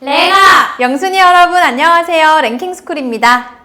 레가! 영순이 여러분 안녕하세요. 랭킹스쿨입니다.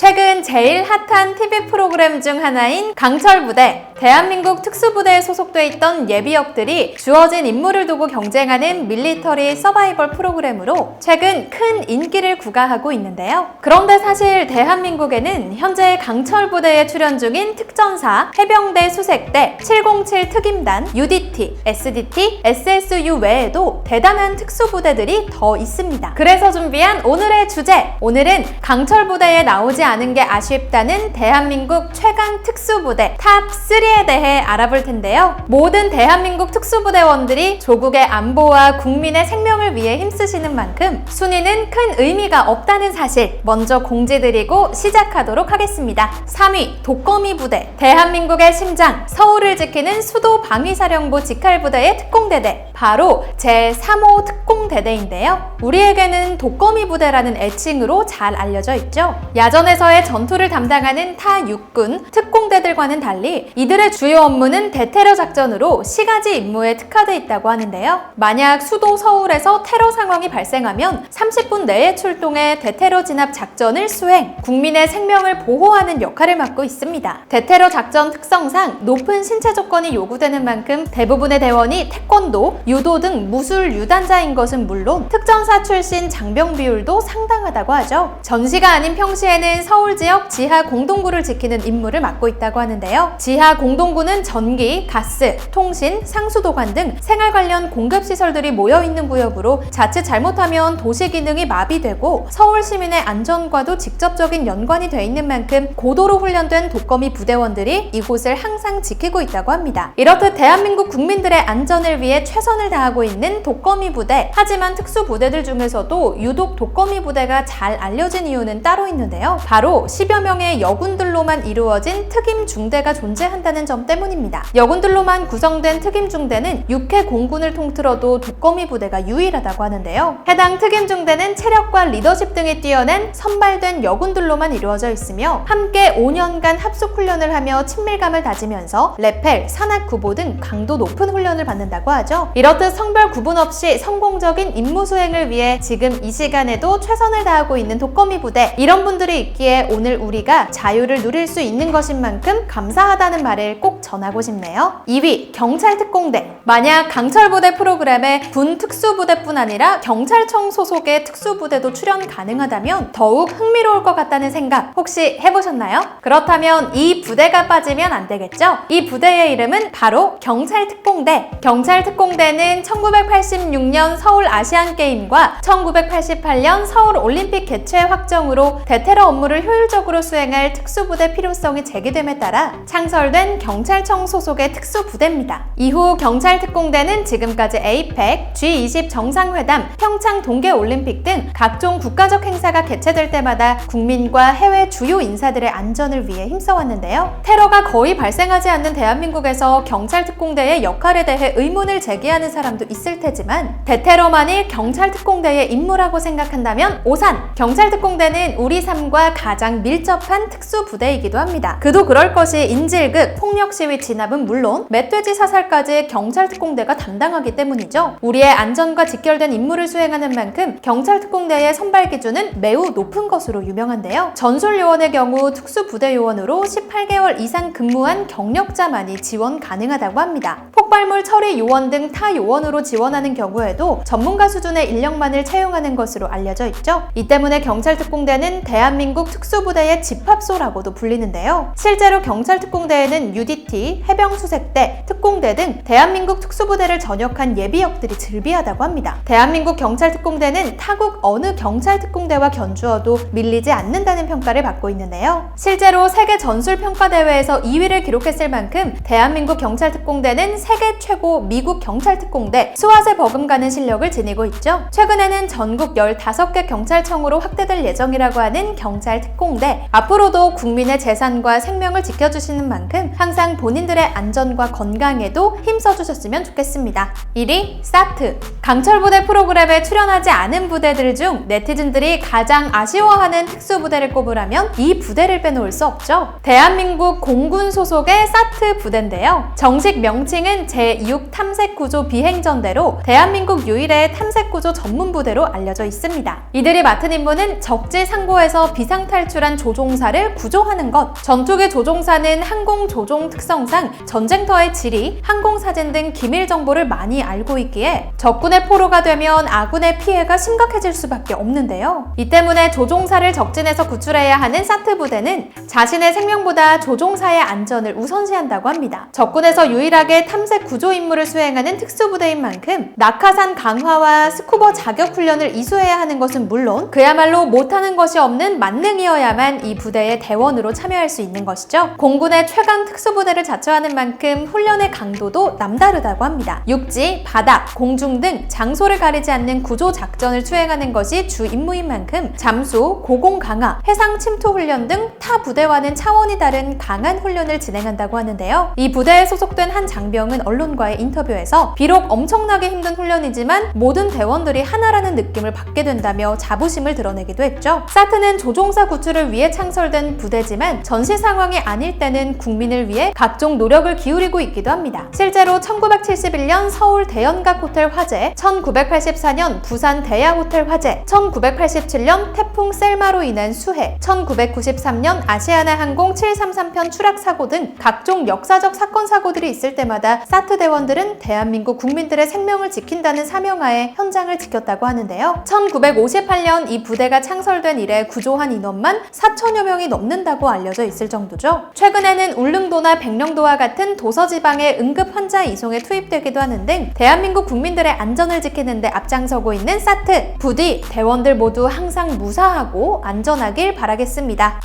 최근 제일 핫한 TV 프로그램 중 하나인 강철부대. 대한민국 특수부대에 소속돼 있던 예비역들이 주어진 임무를 두고 경쟁하는 밀리터리 서바이벌 프로그램으로 최근 큰 인기를 구가하고 있는데요. 그런데 사실 대한민국에는 현재 강철부대에 출연 중인 특전사, 해병대 수색대, 707 특임단, UDT, SDT, SSU 외에도 대단한 특수부대들이 더 있습니다. 그래서 준비한 오늘의 주제! 오늘은 강철부대에 나오지 않은 게 아쉽다는 대한민국 최강 특수부대 탑3에 대해 알아볼 텐데요. 모든 대한민국 특수부대원들이 조국의 안보와 국민의 생명을 위해 힘쓰시는 만큼 순위는 큰 의미가 없다는 사실 먼저 공지드리고 시작하도록 하겠습니다. 3위 독거미 부대 대한민국의 심장 서울을 지키는 수도 방위사령부 직할부대의 특공대대 바로 제3호 특공대대인데요. 우리에게는 독거미 부대라는 애칭으로 잘 알려져 있죠. 야전에서 의 전투를 담당하는 타 육군 특공대들과는 달리 이들의 주요 업무는 대테러 작전으로 시가지 임무에 특화돼 있다고 하는데요. 만약 수도 서울에서 테러 상황이 발생하면 30분 내에 출동해 대테러 진압 작전을 수행, 국민의 생명을 보호하는 역할을 맡고 있습니다. 대테러 작전 특성상 높은 신체 조건이 요구되는 만큼 대부분의 대원이 태권도, 유도 등 무술 유단자인 것은 물론 특전사 출신 장병 비율도 상당하다고 하죠. 전시가 아닌 평시에는 서울 지역 지하 공동구를 지키는 임무를 맡고 있다고 하는데요. 지하 공동구는 전기, 가스, 통신, 상수도관 등 생활 관련 공급 시설들이 모여 있는 구역으로 자칫 잘못하면 도시 기능이 마비되고 서울 시민의 안전과도 직접적인 연관이 돼 있는 만큼 고도로 훈련된 독거미 부대원들이 이곳을 항상 지키고 있다고 합니다. 이렇듯 대한민국 국민들의 안전을 위해 최선을 다하고 있는 독거미 부대. 하지만 특수 부대들 중에서도 유독 독거미 부대가 잘 알려진 이유는 따로 있는데요. 바로 10여 명의 여군들로만 이루어진 특임 중대가 존재한다는 점 때문입니다. 여군들로만 구성된 특임 중대는 육해 공군을 통틀어도 독거미 부대가 유일하다고 하는데요. 해당 특임 중대는 체력과 리더십 등이 뛰어난 선발된 여군들로만 이루어져 있으며 함께 5년간 합숙 훈련을 하며 친밀감을 다지면서 레펠, 산악 구보 등 강도 높은 훈련을 받는다고 하죠. 이렇듯 성별 구분 없이 성공적인 임무 수행을 위해 지금 이 시간에도 최선을 다하고 있는 독거미 부대 이런 분들이 있기에 오늘 우리가 자유를 누릴 수 있는 것인 만큼 감사하다는 말을 꼭 전하고 싶네요. 2위 경찰 특공대 만약 강철부대 프로그램에 군 특수부대뿐 아니라 경찰청 소속의 특수부대도 출연 가능하다면 더욱 흥미로울 것 같다는 생각 혹시 해보셨나요? 그렇다면 이 부대가 빠지면 안 되겠죠? 이 부대의 이름은 바로 경찰 특공대. 경찰 특공대는 1986년 서울 아시안 게임과 1988년 서울 올림픽 개최 확정으로 대테러 업무를 효율적으로 수행할 특수부대 필요성이 제기됨에 따라 창설된 경찰 청 소속의 특수부대입니다. 이후 경찰 특공대는 지금까지 에이펙, G20 정상회담, 평창 동계올림픽 등 각종 국가적 행사가 개최될 때마다 국민과 해외 주요 인사들의 안전을 위해 힘써왔는데요. 테러가 거의 발생하지 않는 대한민국에서 경찰 특공대의 역할에 대해 의문을 제기하는 사람도 있을 테지만 대테러만이 경찰 특공대의 임무라고 생각한다면 오산! 경찰 특공대는 우리 삶과 가장 밀접한 특수 부대이기도 합니다. 그도 그럴 것이 인질극, 폭력 시위 진압은 물론 멧돼지 사살까지 경찰 특공대가 담당하기 때문이죠. 우리의 안전과 직결된 임무를 수행하는 만큼 경찰 특공대의 선발 기준은 매우 높은 것으로 유명한데요. 전술 요원의 경우 특수 부대 요원으로 18개월 이상 근무한 경력자만이 지원 가능하다고 합니다. 폭발물 처리 요원 등 타 요원으로 지원하는 경우에도 전문가 수준의 인력만을 채용하는 것으로 알려져 있죠. 이 때문에 경찰 특공대는 대한민국 특수부대의 집합소라고도 불리는데요. 실제로 경찰 특공대에는 UDT, 해병수색대, 특공대 등 대한민국 특수부대를 전역한 예비역들이 즐비하다고 합니다. 대한민국 경찰 특공대는 타국 어느 경찰 특공대와 견주어도 밀리지 않는다는 평가를 받고 있는데요. 실제로 세계 전술 평가 대회에서 2위를 기록했을 만큼 대한민국 경찰 특공대는 세계 최고 미국 경찰 특공대 수화세 버금가는 실력을 지니고 있죠. 최근에는 전국 15개 경찰청으로 확대될 예정이라고 하는 경찰 특공대. 앞으로도 국민의 재산과 생명을 지켜주시는 만큼 항상 본 본인들의 안전과 건강에도 힘써 주셨으면 좋겠습니다. 1위 사트 강철 부대 프로그램에 출연하지 않은 부대들 중 네티즌들이 가장 아쉬워하는 특수 부대를 꼽으라면 이 부대를 빼놓을 수 없죠. 대한민국 공군 소속의 사트 부대인데요. 정식 명칭은 제6 탐색구조 비행전대로 대한민국 유일의 탐색구조 전문부대로 알려져 있습니다. 이들이 맡은 임무는 적지 상고에서 비상탈출한 조종사를 구조하는 것. 전투기 조종사는 항공 조종 특 성상 전쟁터의 지리, 항공사진 등 기밀 정보를 많이 알고 있기에 적군의 포로가 되면 아군의 피해가 심각해질 수밖에 없는데요. 이 때문에 조종사를 적진에서 구출해야 하는 사트 부대는 자신의 생명보다 조종사의 안전을 우선시한다고 합니다. 적군에서 유일하게 탐색 구조 임무를 수행하는 특수부대인 만큼 낙하산 강화와 스쿠버 자격 훈련을 이수해야 하는 것은 물론 그야말로 못하는 것이 없는 만능이어야만 이 부대의 대원으로 참여할 수 있는 것이죠. 공군의 최강 특수부대를 자처하는 만큼 훈련의 강도도 남다르다고 합니다. 육지, 바닥, 공중 등 장소를 가리지 않는 구조 작전을 수행하는 것이 주 임무인 만큼 잠수, 고공 강화, 해상 침투 훈련 등 타 부대와는 차원이 다른 강한 훈련을 진행한다고 하는데요. 이 부대에 소속된 한 장병은 언론과의 인터뷰에서 비록 엄청나게 힘든 훈련이지만 모든 대원들이 하나라는 느낌을 받게 된다며 자부심을 드러내기도 했죠. 사트는 조종사 구출을 위해 창설된 부대지만 전시 상황이 아닐 때는 국민을 위해 각종 노력을 기울이고 있기도 합니다. 실제로 1971년 서울 대연각 호텔 화재, 1984년 부산 대야 호텔 화재, 1987년 태풍 셀마로 인한 수해, 1993년 아시아나 항공 733편 추락 사고 등 각종 역사적 사건 사고들이 있을 때마다 사트 대원들은 대한민국 국민들의 생명을 지킨다는 사명하에 현장을 지켰다고 하는데요. 1958년 이 부대가 창설된 이래 구조한 인원만 4천여 명이 넘는다고 알려져 있을 정도죠. 최근에는 울릉도나 백령 도와 같은 도서지방의 응급 환자 이송에 투입되기도 하는 등 대한민국 국민들의 안전을 지키는 데 앞장서고 있는 사트. 부디 대원들 모두 항상 무사하고 안전하길 바라겠습니다.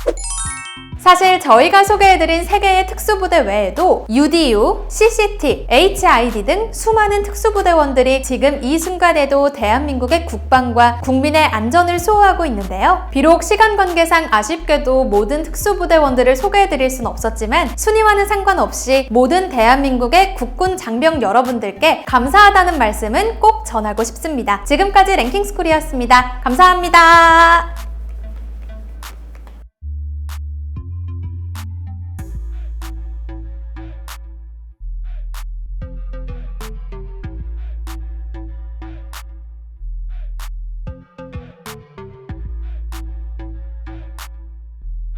사실 저희가 소개해드린 세 개의 특수부대 외에도 UDU, CCT, HID 등 수많은 특수부대원들이 지금 이 순간에도 대한민국의 국방과 국민의 안전을 수호하고 있는데요. 비록 시간 관계상 아쉽게도 모든 특수부대원들을 소개해드릴 순 없었지만 순위와는 상관없이 모든 대한민국의 국군 장병 여러분들께 감사하다는 말씀은 꼭 전하고 싶습니다. 지금까지 랭킹스쿨이었습니다. 감사합니다.